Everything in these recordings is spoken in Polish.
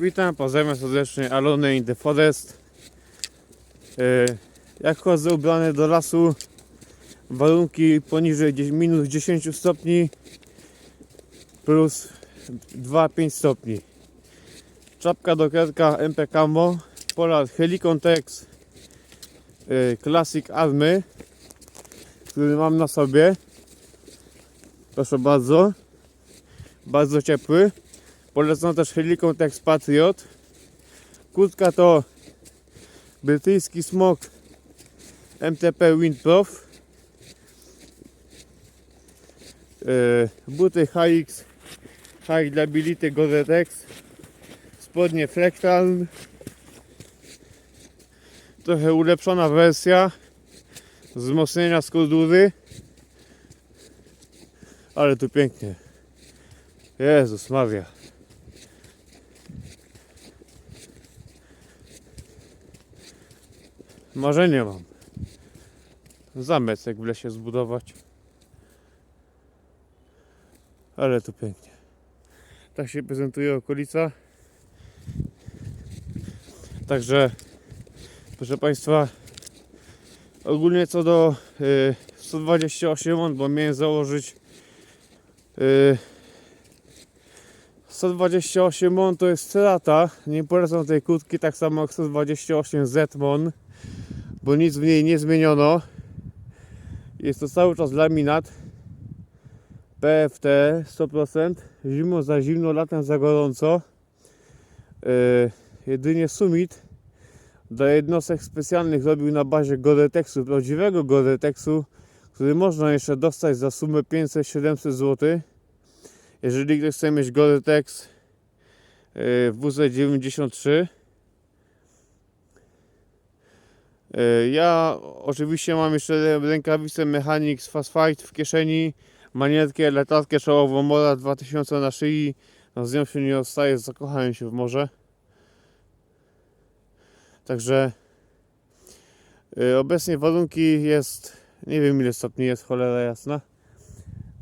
Witam, pozdrawiam serdecznie Alone in the Forest. E, Jak chodzę ubrany do lasu, warunki poniżej minus 10 stopni plus 2-5 stopni. Czapka do kredka MP Camo, Polar Helicon Tex e, Classic Army, który mam na sobie. Proszę bardzo. Bardzo ciepły. Polecam też Helicon Tex Patriot. Kurtka to brytyjski smok MTP Windprof. E, Buty HX High Liability Gore-Tex. Spodnie Flectal. Trochę ulepszona wersja wzmocnienia skordury. Ale tu pięknie. Jezus Maria. Marzenie mam. Zamek w lesie zbudować. Ale tu pięknie. Tak się prezentuje okolica. Także, proszę Państwa, ogólnie co do y, 128 on, bo miałem założyć y, 128 mon to jest cerata. Nie polecam tej kłódki, tak samo jak 128 Zmon, bo nic w niej nie zmieniono. Jest to cały czas laminat PFT 100%. Zimno za zimno, latem za gorąco. Yy, jedynie Summit dla jednostek specjalnych robił na bazie Gore-Texu, prawdziwego Gore-Texu, który można jeszcze dostać za sumę 500-700 zł. Jeżeli ktoś chce mieć Gore-Tex yy, WZ93 yy, Ja oczywiście mam jeszcze rękawicę Mechanics Fast Fight w kieszeni manierkę, latarkę czołową Mora 2000 na szyi. No, z nią się nie odstaje, zakochałem się w morze. Także yy, obecnie warunki jest nie wiem ile stopni jest, cholera jasna.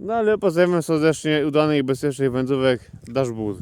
No ale pozdrawiam serdecznie udanej i bezpiecznej wędrówek Dashboard.